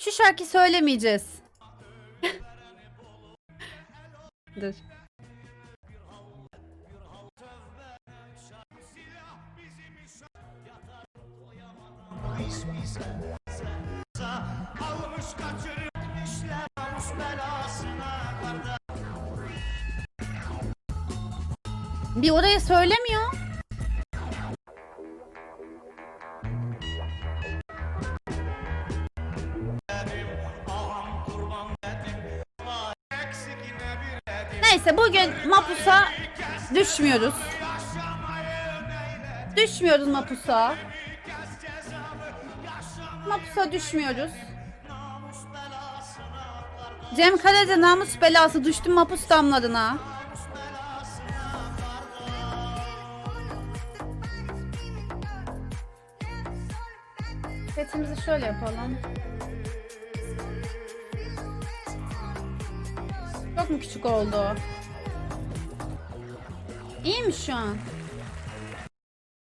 Şu şarkı söylemeyeceğiz. Dur. Bir oraya söylemiyor. Neyse bugün Mapus'a düşmüyoruz. Düşmüyoruz Mapus'a. Mapus'a düşmüyoruz. Cem Karaca namus belası düştüm Mapus damlarına. Setimizi şöyle yapalım. Çok mu küçük oldu? İyi mi şu an?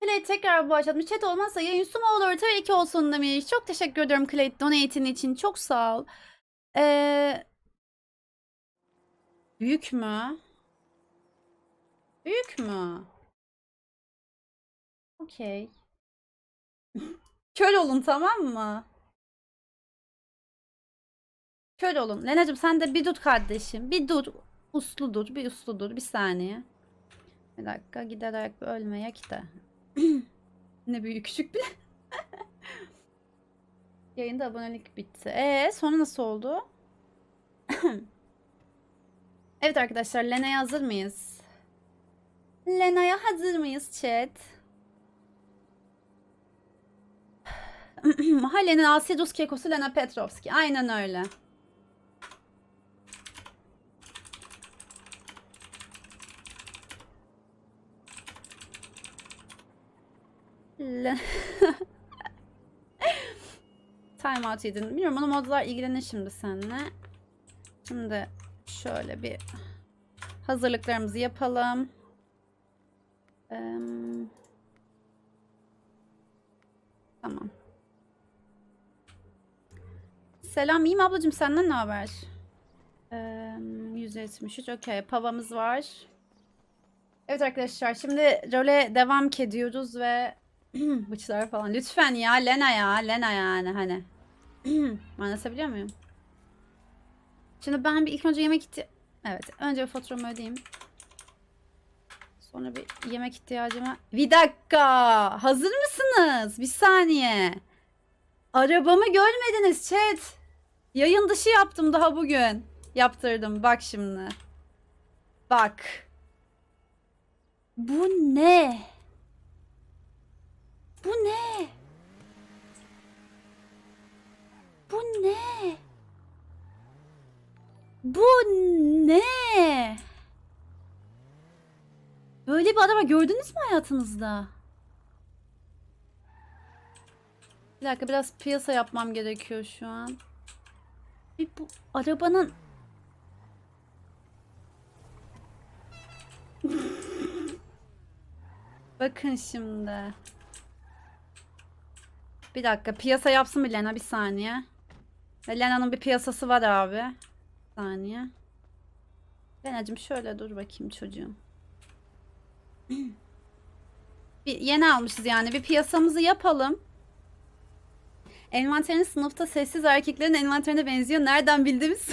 Clay tekrar başlatmış. Chat olmazsa yayın su mu olur? Tabii ki olsun demiş. Çok teşekkür ediyorum Clay donate'in için. Çok sağ ol. Ee, büyük mü? Büyük mü? Okey. Kör olun tamam mı? Kör olun. Lenacığım sen de bir dur kardeşim. Bir dur. Uslu dur. Bir uslu dur. Bir saniye. Bir dakika. Giderek ölmeyek de. ne büyük küçük bile. Yayında abonelik bitti. Ee, sonra nasıl oldu? evet arkadaşlar Lena'ya hazır mıyız? Lena'ya hazır mıyız chat? Mahallenin Asidus kekosu Lena Petrovski. Aynen öyle. Le- Time out yedin. Bilmiyorum onu modlar ilgilenir şimdi seninle. Şimdi şöyle bir hazırlıklarımızı yapalım. Tamam. Selam iyiyim senden ne haber? Eee 173 okey pavamız var. Evet arkadaşlar şimdi role devam ediyoruz ve bıçlar falan. Lütfen ya Lena ya Lena yani hani. Anlatabiliyor muyum? Şimdi ben bir ilk önce yemek ihti... Evet önce bir faturamı ödeyeyim. Sonra bir yemek ihtiyacıma... Bir dakika! Hazır mısınız? Bir saniye. Arabamı görmediniz chat. Yayın dışı yaptım daha bugün. Yaptırdım. Bak şimdi. Bak. Bu ne? Bu ne? Bu ne? Bu ne? Böyle bir araba gördünüz mü hayatınızda? Bir dakika biraz piyasa yapmam gerekiyor şu an. Bir bu arabanın Bakın şimdi. Bir dakika piyasa yapsın bir Lena bir saniye. Ve Lena'nın bir piyasası var abi. Bir saniye. Lena'cığım şöyle dur bakayım çocuğum. Bir yeni almışız yani bir piyasamızı yapalım. Envanterin sınıfta sessiz erkeklerin envanterine benziyor. Nereden bildiğimiz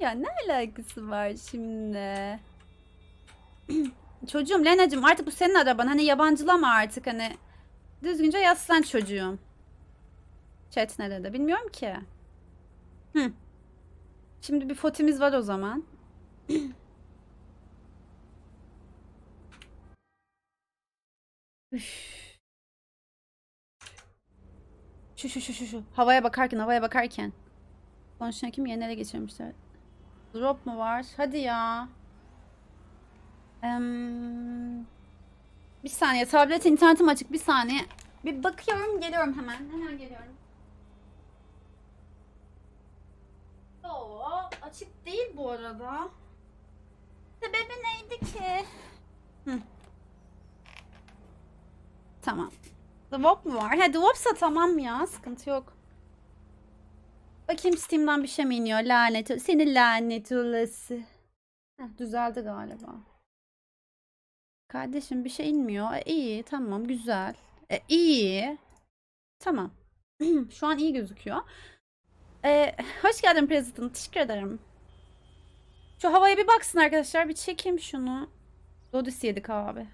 ya ne alakası var şimdi? Çocuğum Lena'cığım artık bu senin araban. Hani yabancılama artık hani. Düzgünce yaslan çocuğum. Chat ne dedi bilmiyorum ki. Hı. Şimdi bir fotimiz var o zaman. Şu şu şu şu şu. Havaya bakarken havaya bakarken. Konuşan kim yeni ele geçirmişler. Drop mu var? Hadi ya. Em, bir saniye. Tablet internetim açık. Bir saniye. Bir bakıyorum. Geliyorum hemen. Hemen geliyorum. Oo, açık değil bu arada. Sebebi neydi ki? Hı. Tamam. Dwop mu var? Ha Dwop'sa tamam ya. Sıkıntı yok. Bakayım Steam'den bir şey mi iniyor? Lanet. Seni lanet olası. Heh, düzeldi galiba. Kardeşim bir şey inmiyor. E, iyi tamam güzel. E, iyi. Tamam. Şu an iyi gözüküyor. E, hoş geldin President. Teşekkür ederim. Şu havaya bir baksın arkadaşlar. Bir çekeyim şunu. Dodis yedik abi.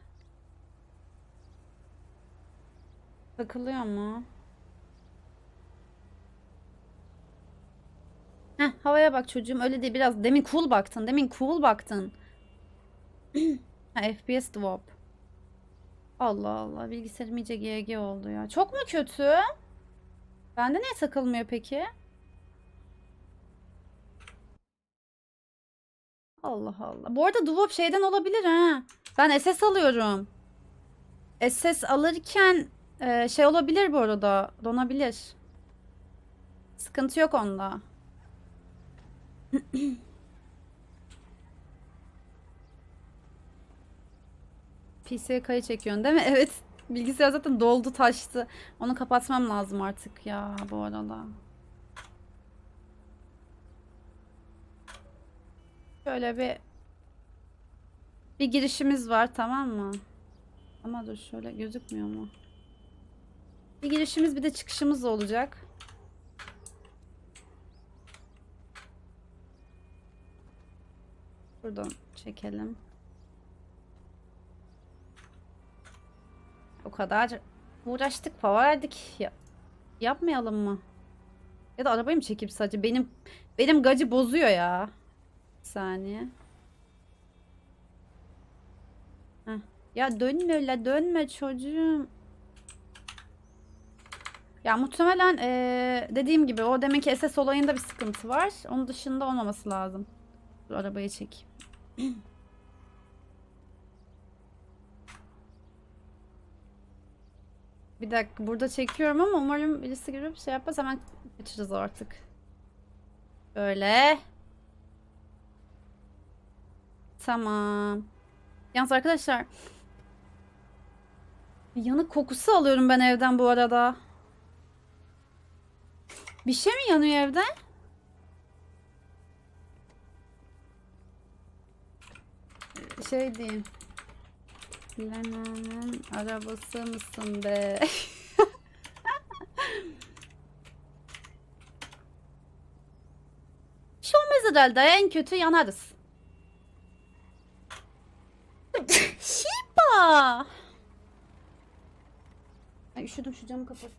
Takılıyor mu? Heh, havaya bak çocuğum. Öyle değil biraz. Demin cool baktın. Demin cool baktın. ha, FPS drop. Allah Allah. Bilgisayarım iyice GG oldu ya. Çok mu kötü? Bende niye takılmıyor peki? Allah Allah. Bu arada Dwop şeyden olabilir ha. Ben SS alıyorum. SS alırken e, şey olabilir bu arada. Donabilir. Sıkıntı yok onda. PC'ye kayı çekiyorsun değil mi? Evet. Bilgisayar zaten doldu taştı. Onu kapatmam lazım artık ya bu arada. Şöyle bir bir girişimiz var tamam mı? Ama dur şöyle gözükmüyor mu? Bir girişimiz bir de çıkışımız olacak. Buradan çekelim. Kadar uğraştık, para verdik. Ya, yapmayalım mı? Ya da arabayı mı çekip sadece? Benim benim gacı bozuyor ya. Bir saniye. Heh. Ya dönme öyle dönme çocuğum. Ya muhtemelen eee, dediğim gibi o demek ki SS olayında bir sıkıntı var. Onun dışında olmaması lazım. Dur arabayı çekeyim. Bir dakika burada çekiyorum ama umarım birisi girip şey yapmaz hemen kaçırız artık. Böyle. Tamam. Yalnız arkadaşlar yanık kokusu alıyorum ben evden bu arada. Bir şey mi yanıyor evde? Şey diyeyim. Lena'nın arabası mısın be? Bir şey olmaz herhalde. En kötü yanarız. Shiba! Ay üşüdüm şu camı kapat.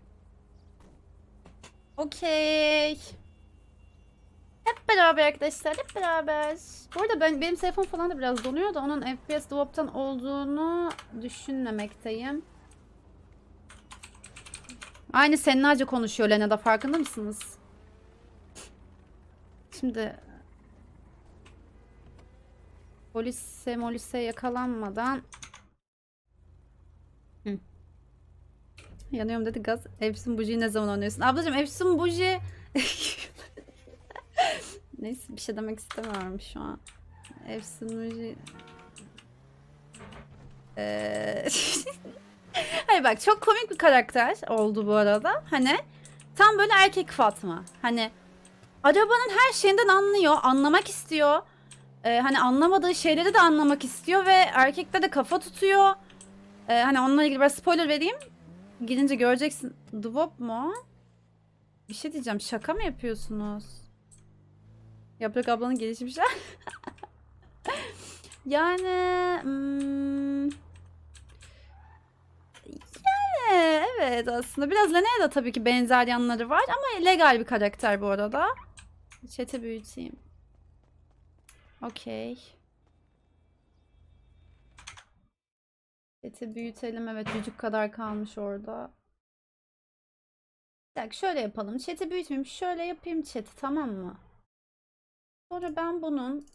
Okey. Hep beraber arkadaşlar, hep beraber. Bu arada ben benim telefon falan da biraz donuyor da onun FPS drop'tan olduğunu düşünmemekteyim. Aynı Sennaca konuşuyor Lena'da farkında mısınız? Şimdi polise molise yakalanmadan Hı. Yanıyorum dedi gaz. Efsun Buji'yi ne zaman oynuyorsun? Ablacığım Efsun Buji Neyse bir şey demek istemiyorum şu an. Efsun Buji Ee... Hayır bak çok komik bir karakter oldu bu arada. Hani tam böyle erkek Fatma. Hani arabanın her şeyinden anlıyor, anlamak istiyor. Ee, hani anlamadığı şeyleri de anlamak istiyor ve erkekte de kafa tutuyor. Ee, hani onunla ilgili biraz spoiler vereyim. Gidince göreceksin. Dwop mu? Bir şey diyeceğim. Şaka mı yapıyorsunuz? Yaprak ablanın gelişmişler. yani... hmm, yani evet aslında. Biraz Lena'ya da tabii ki benzer yanları var ama legal bir karakter bu arada. Chat'i büyüteyim. Okey. Chat'i büyütelim. Evet çocuk kadar kalmış orada. Bir dakika şöyle yapalım. Chat'i büyütmeyeyim. Şöyle yapayım chat'i tamam mı? Sonra ben bunun bir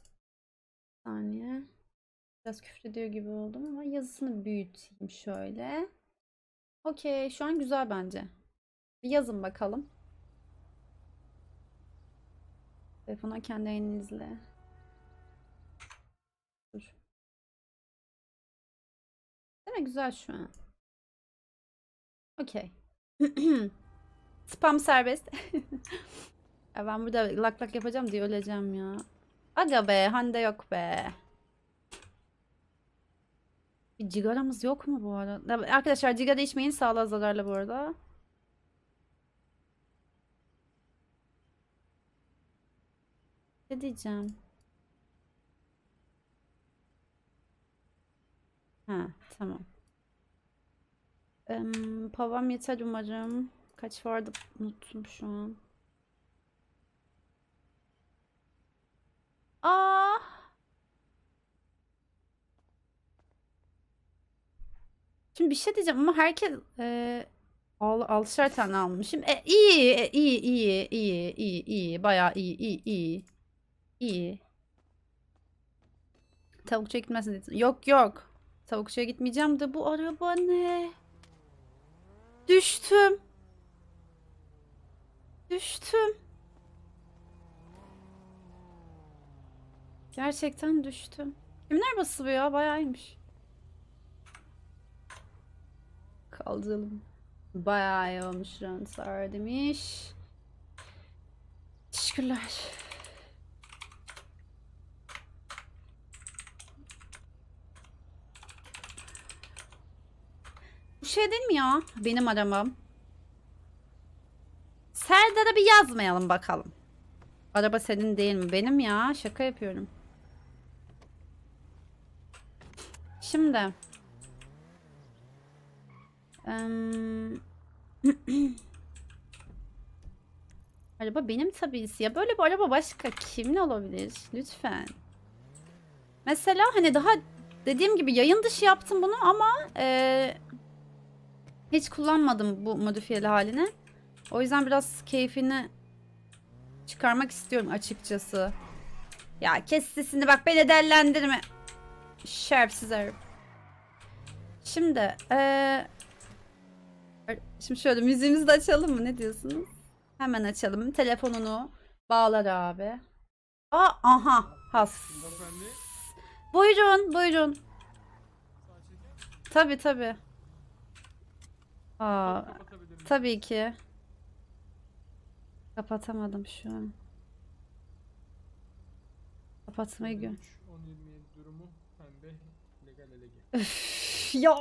saniye. Biraz küfrediyor gibi oldum ama yazısını büyüteyim şöyle. Okey şu an güzel bence. Bir yazın bakalım. Telefona kendi elinizle. Dur. Değil mi? Güzel şu an. Okey. Spam serbest. ya ben burada lak lak yapacağım diye öleceğim ya. Aga be Hande yok be. Bir cigaramız yok mu bu arada? Arkadaşlar cigara içmeyin sağlığa zararlı bu arada. Ne diyeceğim? Ha tamam. Em, pavam yeter umarım. Kaç vardı unuttum şu an. Aa! Şimdi bir şey diyeceğim ama herkes e, al, altışar tane almışım. E, iyi, e, iyi, iyi, iyi, iyi, iyi, bayağı iyi, iyi, iyi, iyi. Tavukçuya gitmezsin dedin. Yok yok. Tavukçuya gitmeyeceğim de bu araba ne? Düştüm. Düştüm. Gerçekten düştüm. Kimin arabası bu ya? Bayağı iyiymiş. Kaldıralım. Bayağı iyi olmuş Ransar demiş. Teşekkürler. Bu şey değil mi ya? Benim arabam. Serdar'a bir yazmayalım bakalım. Araba senin değil mi? Benim ya. Şaka yapıyorum. Şimdi. Em, araba benim tabii ya. Böyle bir araba başka kimin olabilir? Lütfen. Mesela hani daha dediğim gibi yayın dışı yaptım bunu ama eee, hiç kullanmadım bu modifiyeli halini. O yüzden biraz keyfini çıkarmak istiyorum açıkçası. Ya kes sesini bak beni dellendirme. Şerefsiz herif. Şimdi eee, şimdi şöyle müziğimizi de açalım mı? Ne diyorsunuz? Hemen açalım. Telefonunu bağlar abi. Aa, aha. Has. Buyurun, buyurun. Tabii tabii. Aa, tabii ki. Kapatamadım şu an. Kapatmayı gö. 13, 1027 durumu pembe legal elege. Üf, ya.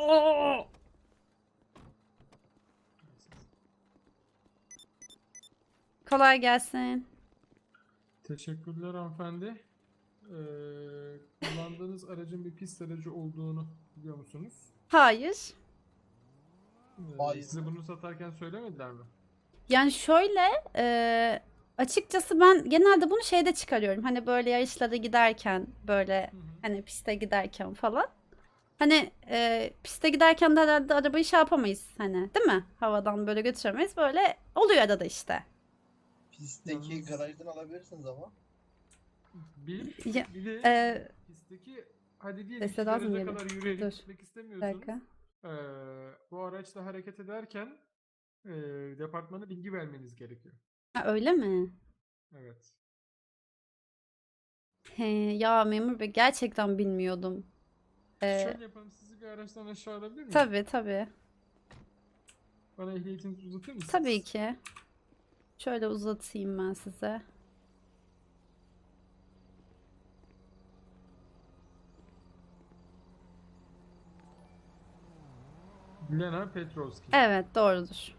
Kolay gelsin. Teşekkürler hanımefendi. Ee, kullandığınız aracın bir pist aracı olduğunu biliyor musunuz? Hayır. Ee, Hayır. Size bunu satarken söylemediler mi? Yani şöyle e, açıkçası ben genelde bunu şeyde çıkarıyorum. Hani böyle yarışlara giderken böyle Hı hı. hani piste giderken falan. Hani e, piste giderken de herhalde arabayı şey yapamayız hani değil mi? Havadan böyle götüremeyiz. Böyle oluyor arada işte. Pistteki Yalnız- garajdan alabilirsiniz ama. Bir, Ya, bir de e, pistteki hadi diyelim ki garaja kadar yürüyerek Dur. gitmek Bir istemiyorsunuz. dakika. Ee, bu araçla hareket ederken e, departmana bilgi vermeniz gerekiyor. Ha, öyle mi? Evet. He, ya memur bey gerçekten bilmiyordum. Ee, Şöyle yapalım sizi bir araçtan aşağı alabilir miyim? tabii tabii. Bana ehliyetinizi uzatır mısınız? Tabii ki. Şöyle uzatayım ben size. Lena Petrovski. Evet doğrudur.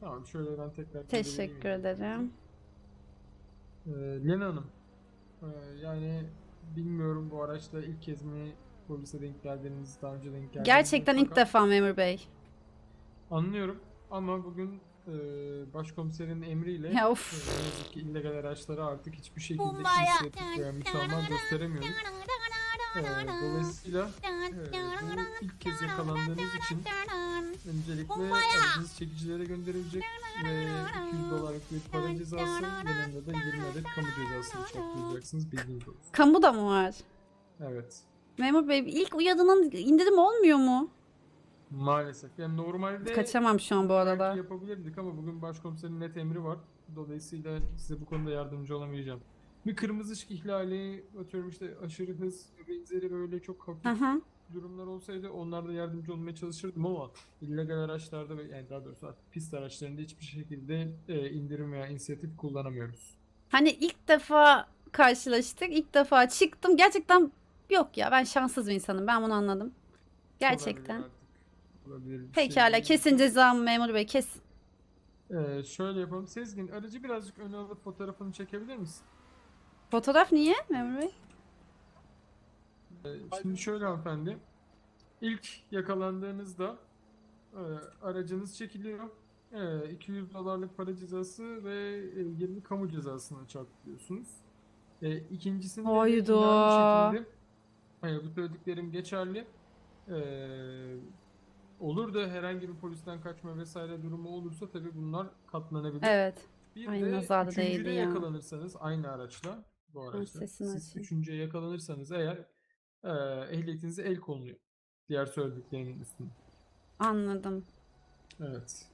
Tamam şöyle ben tekrar Teşekkür ederim. Ee, Lena Hanım. ee, yani bilmiyorum bu araçla ilk kez mi polise denk geldiniz, daha önce denk geldiniz? Gerçekten ilk defa memur bey. Anlıyorum ama bugün ee, başkomiserin emriyle Ya of. ne yazık ki illegal araçlara artık hiçbir şekilde inisiyatif veya müsamaha gösteremiyoruz. Ee, dolayısıyla ee, bu ilk kez yakalandığınız için Öncelikle aracınız çekicilere gönderilecek ve 200 dolarlık bir para cezası yanında da 20 adet kamu cezası çarptıracaksınız bilginiz olsun. Kamu da mı var? Evet. Memur bey ilk uyarının indirim olmuyor mu? Maalesef. Yani normalde Kaçamam şu an bu belki arada. yapabilirdik ama bugün başkomiserin net emri var. Dolayısıyla size bu konuda yardımcı olamayacağım. Bir kırmızı ışık ihlali, atıyorum işte aşırı hız ve benzeri böyle çok hafif Hı hı. durumlar olsaydı onlarda yardımcı olmaya çalışırdım ama illegal araçlarda ve yani daha doğrusu artık pist araçlarında hiçbir şekilde e, indirim veya inisiyatif kullanamıyoruz. Hani ilk defa karşılaştık. ilk defa çıktım. Gerçekten yok ya ben şanssız bir insanım. Ben bunu anladım. Gerçekten. Olabilir artık. Olabilir bir şey Pekala değil. kesin cezamı memur bey kesin. Ee, şöyle yapalım. Sezgin aracı birazcık öne alıp fotoğrafını çekebilir misin? Fotoğraf niye memur bey? Ee, şimdi şöyle hanımefendi. İlk yakalandığınızda e, aracınız çekiliyor. E, 200 dolarlık para cezası ve e, 20 kamu cezasına çarpılıyorsunuz. E, ikincisinde de yine Hayda. aynı şekilde e, bu söylediklerim geçerli. E, olur da herhangi bir polisten kaçma vesaire durumu olursa tabii bunlar katlanabilir. Evet. Bir Ay, de nazar üçüncüde değdi ya. yakalanırsanız aynı araçla bu araçla sesini siz açayım. üçüncüye yakalanırsanız eğer e, ehliyetinize el konuluyor. Diğer söylediklerinin üstüne. Anladım. Evet.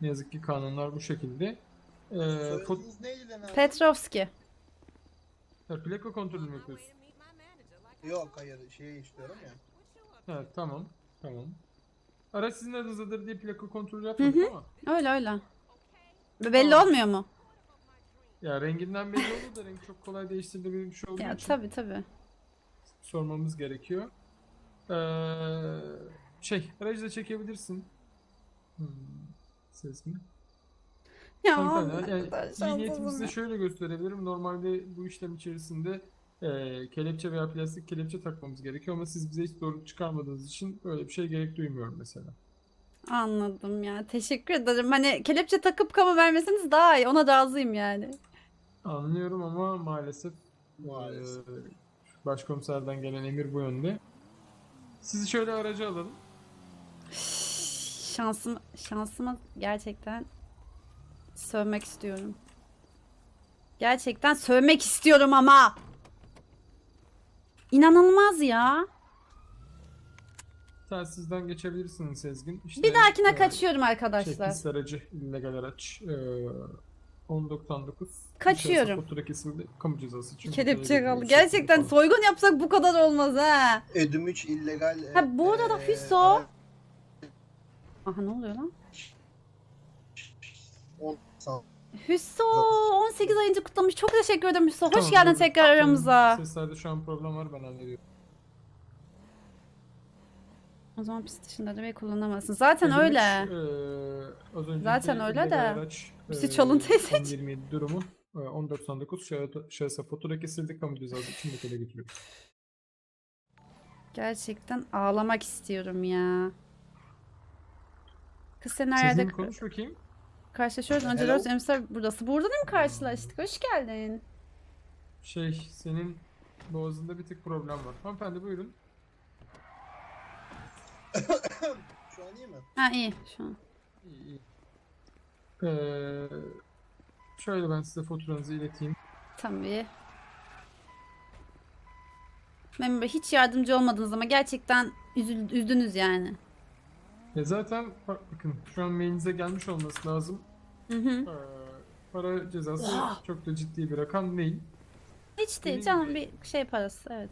Ne yazık ki kanunlar bu şekilde. E, fot- neydi lan? Petrovski. Ha, plaka kontrolü mü yapıyorsun? Yok hayır şey istiyorum ya. Evet tamam. Tamam. Araç sizin adınızdadır diye plaka kontrolü yapmadık ama Öyle öyle. Belli Tamam. olmuyor mu? ya renginden belli olur da renk çok kolay değiştirilebilir bir şey olduğu Ya için tabii tabii. sormamız gerekiyor. Ee, şey, aracı da çekebilirsin. Hmm, Sezgin. Ya Hanımefendi, ne yani iyi şöyle gösterebilirim. Normalde bu işlem içerisinde e, kelepçe veya plastik kelepçe takmamız gerekiyor ama siz bize hiç zorluk çıkarmadığınız için böyle bir şey gerek duymuyorum mesela. Anladım ya. Teşekkür ederim. Hani kelepçe takıp kamu vermeseniz daha iyi. Ona razıyım yani. Anlıyorum ama maalesef Maalesef. e, başkomiserden gelen emir bu yönde. Sizi şöyle araca alalım. Şansım, şansıma gerçekten sövmek istiyorum. Gerçekten sövmek istiyorum ama. İnanılmaz ya. Telsizden geçebilirsiniz Sezgin. İşte, Bir dahakine e, kaçıyorum Şey, arkadaşlar. pist aracı, illegal araç. Ee, 1099. Kaçıyorum. Fatura kesildi. Kamu cezası için. Kelepçe kaldı. Gerçekten Şeklinde soygun yapsak bu kadar olmaz ha. Ödüm 3 illegal. Ha, bu arada eee, Hüso- ara- Aha ne oluyor lan? on- sağ- Hüso 18 ayıncı kutlamış. Çok teşekkür ederim Hüso. Hoş Tamam, geldin dur. tekrar aramıza. Seslerde şu an problem var ben hallediyorum. O zaman pist dışında arabayı kullanamazsın. Zaten Ödemiş, öyle. eee, az önceki Zaten öyle de. Araç, Bizi eee, çalıntıysa hiç. 1027 durumu. eee, 1099 şahı- şahısa fatura kesildi. Kamu cezası için mutele getiriyor. Gerçekten ağlamak istiyorum ya. Kız yerde Sezgin konuş bakayım. Karşılaşıyoruz. Önce Hello. dört emsal buradası. Burada da mı karşılaştık? Hoş geldin. Şey senin boğazında bir tık problem var. Hanımefendi buyurun. Şu an iyi mi? Ha iyi şu an. İyi, iyi. Ee, şöyle ben size faturanızı ileteyim. Tabii. Memur Bey hiç yardımcı olmadınız ama gerçekten üzül, üzdünüz yani. Ya zaten bak- bakın şu an mailinize gelmiş olması lazım. Hı hı. Ee, para cezası çok da ciddi bir rakam değil. Hiç değil canım bir şey parası evet.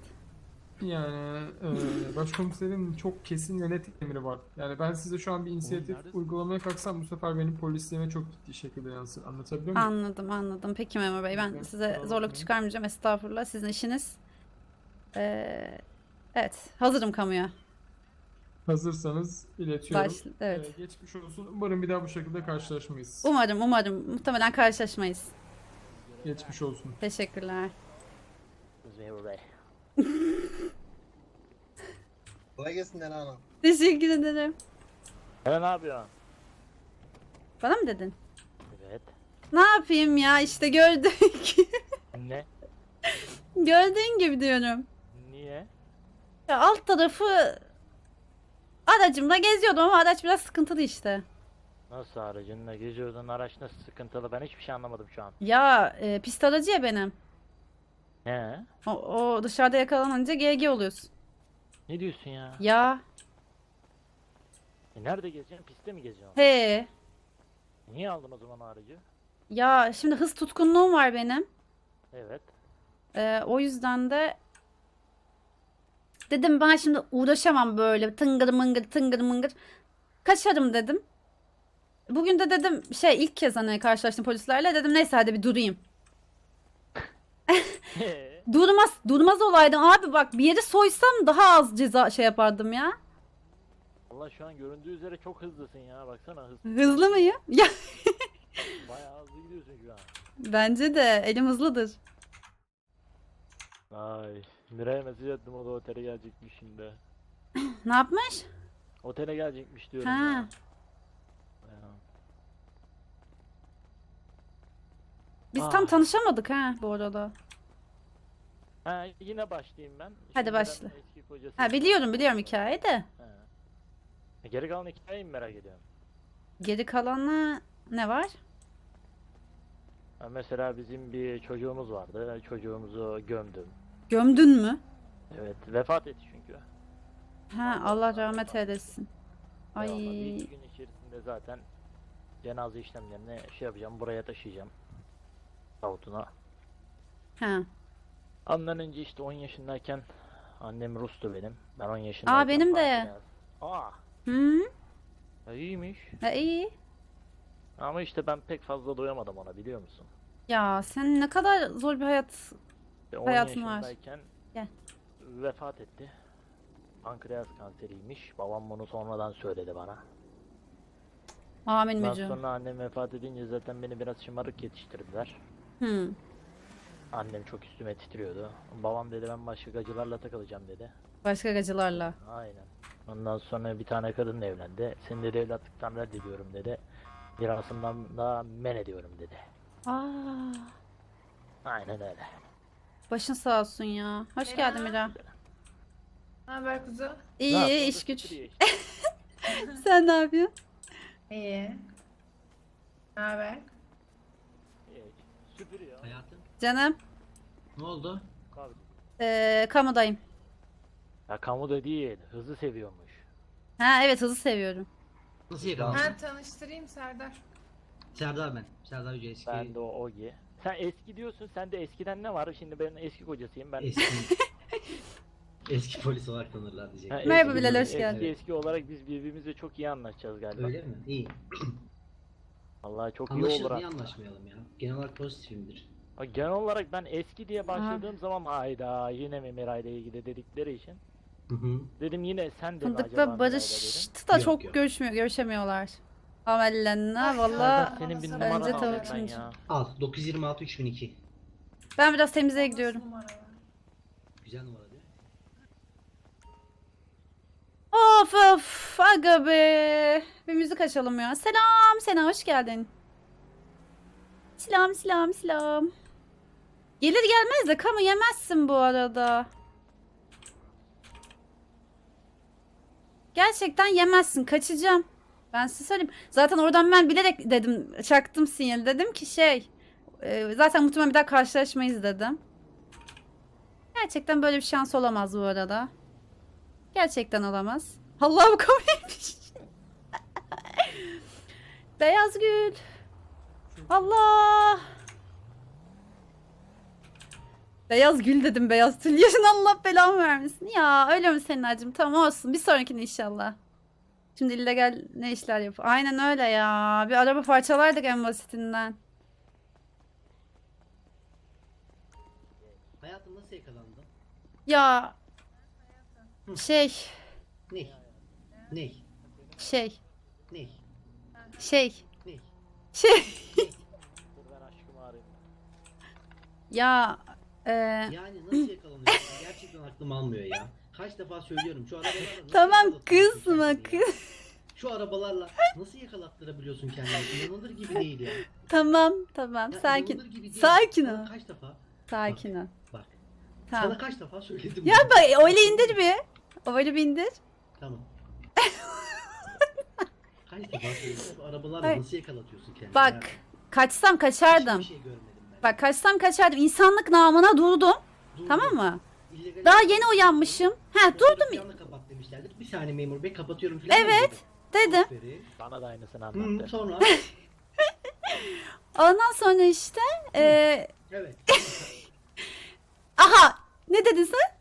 Yani e, başkomiserin çok kesin ve net emri var. Yani ben size şu an bir inisiyatif uygulamaya kalksam bu sefer benim polisliğime çok ciddi şekilde yansır. Anlatabiliyor muyum? Anladım anladım. Peki Memur Bey ben Evet, size zorluk çıkarmayacağım. Estağfurullah sizin işiniz. Ee, evet hazırım kamuya. Hazırsanız iletiyorum. Baş, evet. Ee, geçmiş olsun. Umarım bir daha bu şekilde karşılaşmayız. Umarım umarım muhtemelen karşılaşmayız. Geçmiş olsun. Teşekkürler. Kolay gelsin Nena Hanım. Teşekkür ederim. Hele ne yapıyorsun? Bana mı dedin? Evet. Ne yapayım ya işte gördük. Ne? Gördüğün gibi diyorum. Niye? Ya alt tarafı aracımla geziyordum ama araç biraz sıkıntılı işte. Nasıl aracınla geziyordun araç nasıl sıkıntılı ben hiçbir şey anlamadım şu an. Ya e, pist aracı ya benim. Ne? O, o dışarıda yakalanınca GG oluyorsun. Ne diyorsun ya? Ya E nerede geziyorsun? Pistte mi geziyorsun? he. Niye aldın o zaman o aracı? Ya şimdi hız tutkunluğum var benim. Evet. Ee, o yüzden de Dedim ben şimdi uğraşamam böyle tıngır mıngır tıngır mıngır. Kaçarım dedim. Bugün de dedim şey ilk kez hani karşılaştım polislerle dedim neyse hadi bir durayım. Durmaz durmaz olaydım abi bak bir yeri soysam daha az ceza şey yapardım ya. Allah şu an göründüğü üzere çok hızlısın ya. Baksana hız. Hızlı mıyım? Ya Bayağı hızlı gidiyorsun şu an. bence de elim hızlıdır. Ay. Miray'a mesaj attım o da otele gelecekmiş şimdi. Ne yapmış? Otele gelecekmiş diyorum Ha. ya. Ya. Biz tam tanışamadık ha bu arada. Ha yine başlayayım ben. Hadi başla. eski kocası- Ha biliyorum biliyorum hikayeyi de. Ha. E, Geri kalan hikayeyi mi merak ediyorum? Geri kalanla ne var? Ha, mesela bizim bir çocuğumuz vardı. Çocuğumuzu gömdüm. Gömdün mü? Evet vefat etti çünkü. Ha Allah rahmet eylesin. Ay. Eyvallah, Bir iki gün içerisinde zaten cenaze işlemlerini şey yapacağım. Buraya taşıyacağım. Tavutuna. Ha. Ondan önce işte 10 yaşındayken annem Rus'tu benim. Ben 10 yaşındayken. benim de. Aa, Hı? ya iyiymiş. Ha, iyi. Ama işte ben pek fazla doyamadım ona biliyor musun? Ya sen ne kadar zor bir hayat. Ve 10 Hayatın var. yaşındayken Gel. vefat etti. Pankreas kanseriymiş. Babam bunu sonradan söyledi bana. Amin Ondan mücü. sonra annem vefat edince zaten beni biraz şımarık yetiştirdiler. Hı. Annem çok üstüme titriyordu. Babam dedi ben başka gacılarla takılacağım dedi. Başka gacılarla. Aynen. Ondan sonra bir tane kadınla evlendi. Seni dedi evlatlıktan reddediyorum dedi. Mirasından da men ediyorum dedi. Aa. Aynen öyle. Başın sağ olsun ya. Hoş geldin Mira. Ne haber kuzu? İyi Ne iş güç. işte. Sen ne yapıyorsun? İyi. Ne haber? İyi. Süpürüyor. Hayatım Canım. ne oldu? Abi. Ee, kamudayım. Ya kamuda değil, hızı seviyormuş. Ha evet hızı seviyorum. Nasıl yakalandın? Ben tanıştırayım Serdar. Serdar ben. Serdar Hoca eski. Ben de o Ogi. Sen eski diyorsun, sende eskiden ne var? Şimdi ben eski kocasıyım. Ben Eski. eski polis olarak tanırlar diyecek. Ha, Merhaba eski- Bilal, hoş eski, geldin. Eski olarak biz birbirimizle çok iyi anlaşacağız galiba. Öyle mi? İyi. Vallahi çok iyi Anlaşırız olur niye hatta. anlaşmayalım ya? Genel olarak pozitifimdir. Ha, Genel olarak ben eski diye başladığım zaman hayda yine mi Miray'la ilgili dedikleri için Hı hı. dedim yine sen de mi Fındık acaba ve Miray'la Barış da Yok, çok yok. görüşmüyor, görüşemiyorlar. Amellenna valla. Senin bir numaranı tavuk alayım ben ya. Al 926 3002. Ben biraz temizliğe gidiyorum. Güzel numara değil mi? Of of aga be. Bir müzik açalım ya. Selam Sena hoş geldin. Selam selam selam. Gelir gelmez de kamu yemezsin bu arada. Gerçekten yemezsin. Kaçacağım. Ben size söyleyeyim. Zaten oradan ben bilerek dedim. Çaktım sinyali. Dedim ki şey. e, zaten muhtemelen bir daha karşılaşmayız dedim. Gerçekten böyle bir şans olamaz bu arada. Gerçekten olamaz. Allah'ım komikmiş. Beyaz gül. Allah. Beyaz gül dedim beyaz tül. Yaşın Allah belamı vermesin. Ya öyle mi senin acım? Tamam olsun. Bir sonrakine inşallah. Şimdi illegal ne işler yap? Aynen öyle ya. Bir araba parçalardık en basitinden. Hayatım nasıl yakalandın? Ya şey Ne? Ne? şey Ne? şey Ne? şey Dur ben aşkımı arayayım. ya e, Yani nasıl yakalanıyorsun? Gerçekten aklım almıyor ya. Kaç defa söylüyorum şu arabalarla nasıl tamam kızma kendini ya? kız. Şu arabalarla nasıl yakalattırabiliyorsun kendini? İnanılır gibi değil ya. Tamam tamam Ya sakin. inanılır gibi değil. Sakin Sana ol. Kaç defa? Sakin ol. Bak. Tamam. Sana kaç defa söyledim. Ya bunu? bak öyle indir bir. Öyle bir indir. Tamam. kaç defa söyledim. Arabalarla Ay. nasıl yakalatıyorsun kendini? Bak ya? kaçsam kaçardım. Hiçbir şey görmedim ben. Bak kaçsam kaçardım. İnsanlık namına durdum. Dur, Tamam dur. mı? İllegal- Daha yeni uyanmışım. Ha durdum Dükkanı kapat demişlerdir. Bir saniye memur bey kapatıyorum filan. Evet, dedim. Aferin. Bana da aynısını Hı, anlattı. sonra Ondan sonra işte eee evet. aha ne dedin sen?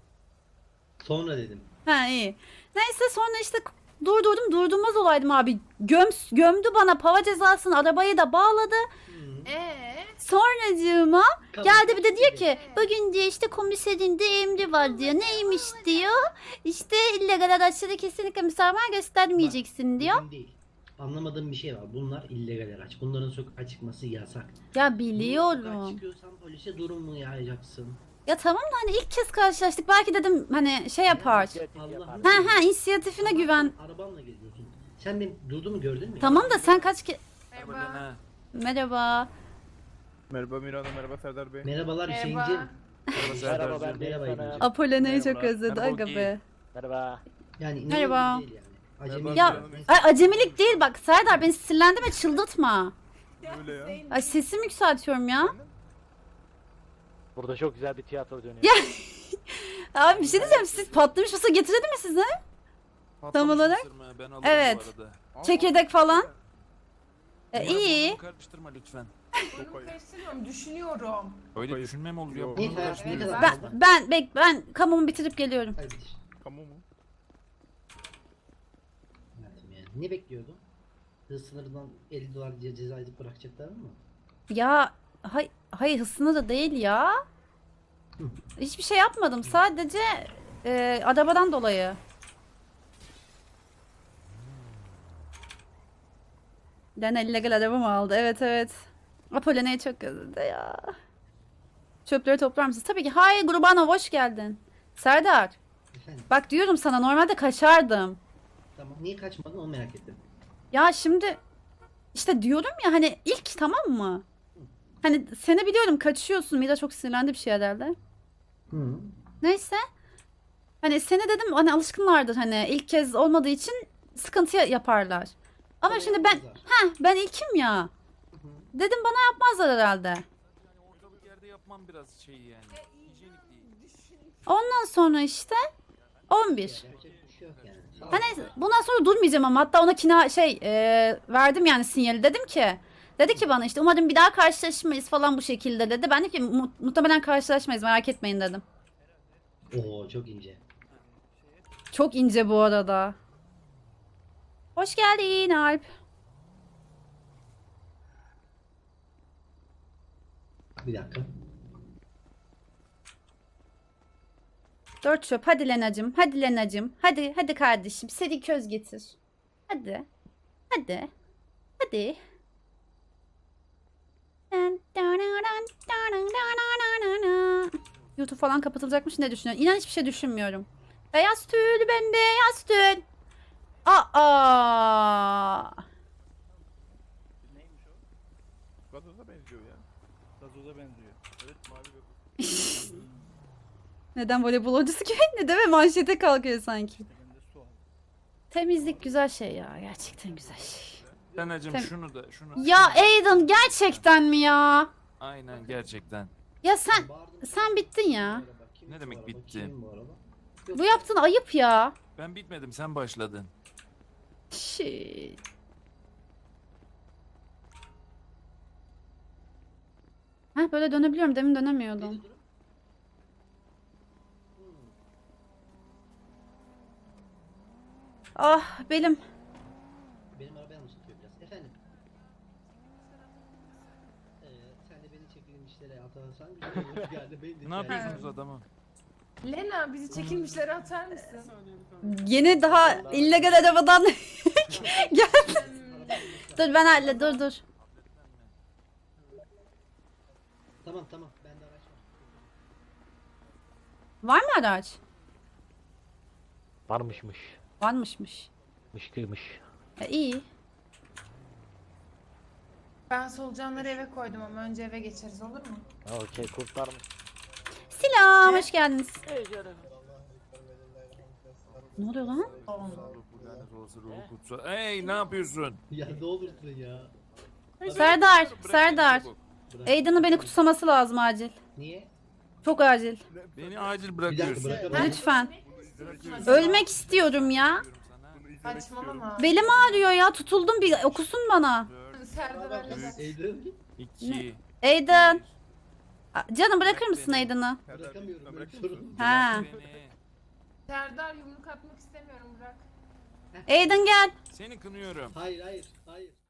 Sonra dedim. Ha iyi. Neyse sonra işte durdurdum durdurmaz olaydım abi. Göm, gömdü bana pava cezasını arabayı da bağladı. Hı. Ee, Sonracığıma Kabul geldi bir de diyor ki bugün diyor işte komiserin de emri var diyor. Neymiş diyor. İşte illegal araçlara kesinlikle müsamaha göstermeyeceksin diyor. Bugün değil. Anlamadığım bir şey var. Bunlar illegal araç. Bunların sokağa çıkması yasak. Ya Sokağa biliyorum. çıkıyorsan polise durum mu yayacaksın? Ya tamam da hani ilk kez karşılaştık. Belki dedim hani şey yapar. Allah'ım. Ha ha inisiyatifine güven. Arabanla geziyorsun. Sen benim durduğumu gördün mü? Tamam da sen kaç ke... merhaba. Merhaba. Merhaba Miranda, merhaba Serdar Bey. Merhabalar Merhaba. Hüseyin'cim. Merhaba ben de Merhaba. İlhan'cığım. Apollona'yı çok Merhaba. özledi Merhaba, aga Ogi. be. Merhaba. Yani Merhaba. inanılmaz değil yani. Acemi Ya değil. ay, acemilik değil bak Serdar beni sinirlendirme çıldırtma. Öyle ya. Ay sesimi yükseltiyorum ya. Burada çok güzel bir tiyatro dönüyor. Ya Abi bir şey diyeceğim siz patlamış mısır getirdi mi size? Tam olarak? Ben alırım Evet. bu arada. Çekirdek falan. E, iyi. bunu Karıştırma lütfen. Karıştırmıyorum, düşünüyorum. Öyle Hayır. düşünmem olur ya. Yok. Bunu Ne kadar- ne karıştırıyorsun. kadar- Ben ben bek ben kamumu bitirip geliyorum. Hadi bitir. Kamu mu? Hayatım yani. Ne bekliyordun? Hız sınırından 50 dolar diye ceza edip bırakacaklar mı? Ya hay hayır hırsını da değil ya. Hiçbir şey yapmadım. Sadece e, arabadan dolayı. Den illegal araba mı aldı? Evet evet. Apollona'yı çok özledi ya. Çöpleri toplar mısın? Tabii ki. Hayır Grubano hoş geldin. Serdar. Efendim Bak diyorum sana normalde kaçardım. tamam. Niye kaçmadın onu merak ettim. Ya şimdi işte diyorum ya hani ilk tamam mı? Hani seni biliyorum kaçıyorsun. Mira çok sinirlendi bir şey herhalde. Hı. Neyse. Hani seni dedim hani alışkınlardır hani ilk kez olmadığı için sıkıntı yaparlar. Ama Bana şimdi ben yapmazlar. ha ben ilkim ya. Dedim bana yapmazlar herhalde. Yani orada bir yerde yapmam biraz şey yani. Hijyenik değil. Ondan sonra işte 11. Yapacak bir şey yok yani. Hani bundan sonra durmayacağım ama hatta ona kina şey e, verdim yani sinyali dedim ki dedi ki bana işte umarım bir daha karşılaşmayız falan bu şekilde dedi. Ben de ki "Mu- muhtemelen karşılaşmayız merak etmeyin dedim. Oo çok ince. Çok ince bu arada. Hoş geldin Alp. Bir dakika. Dört çöp. Hadi Lenacım. Hadi Lenacım. Hadi hadi kardeşim. Seri köz getir. Hadi. Hadi. Hadi. YouTube falan kapatılacakmış ne düşünüyorsun? İnan hiçbir şey düşünmüyorum. Beyaz tül bembeyaz tül. Aa. Gazoza benziyor ya. Gazoza benziyor. Evet mavi ve Neden voleybol hocası gibi? Ne de ve manşete kalkıyor sanki. Temizlik güzel şey ya. Gerçekten güzel şey. Senacım Tem- şunu da şunu. Ya. Aiden gerçekten mi ya? Aynen gerçekten. Ya sen sen bittin ya. Ne demek bitti? Bu yaptığın ayıp ya. Ben bitmedim sen başladın. Şey. Heh böyle dönebiliyorum. Demin dönemiyordum. Ah belim. Benim araba yanlış tutuyor biraz. Efendim. Ee, sen de beni çekilmişlere atarsan güzel olur. Yani beni de Ne yapıyorsunuz adamı? Lena bizi çekilmişlere atar mısın? Yeni daha illegal arabadan geldi. dur ben halle dur dur. Tamam tamam. Bende araç var. Var mı araç? Varmışmış. Varmışmış. Mışkıymış. E, iyi. Ben solucanları eve koydum ama önce eve geçeriz olur mu? Ha, Okey kurtarmış. Selam hoş geldiniz. Ne oluyor lan? Hey ne yapıyorsun? Ya ne olursun ya. Serdar, Serdar. Aiden'ı beni kutsaması lazım acil. Niye? Çok acil. Beni acil Bir dakika bırakıyorsun. bırakamam. Lütfen. Ölmek istiyorum ya. Saçmalama. Belim ağrıyor ya. Tutuldum bir okusun bana. Serdar halleder. Eydin. İki. Aiden. Canım bırakır mısın Aiden'ı? Bırakamıyorum. Bırakamıyorum. Ha. Beni. Serdar yumruk atmak istemiyorum bırak. Aiden gel. Seni kınıyorum. Hayır hayır hayır.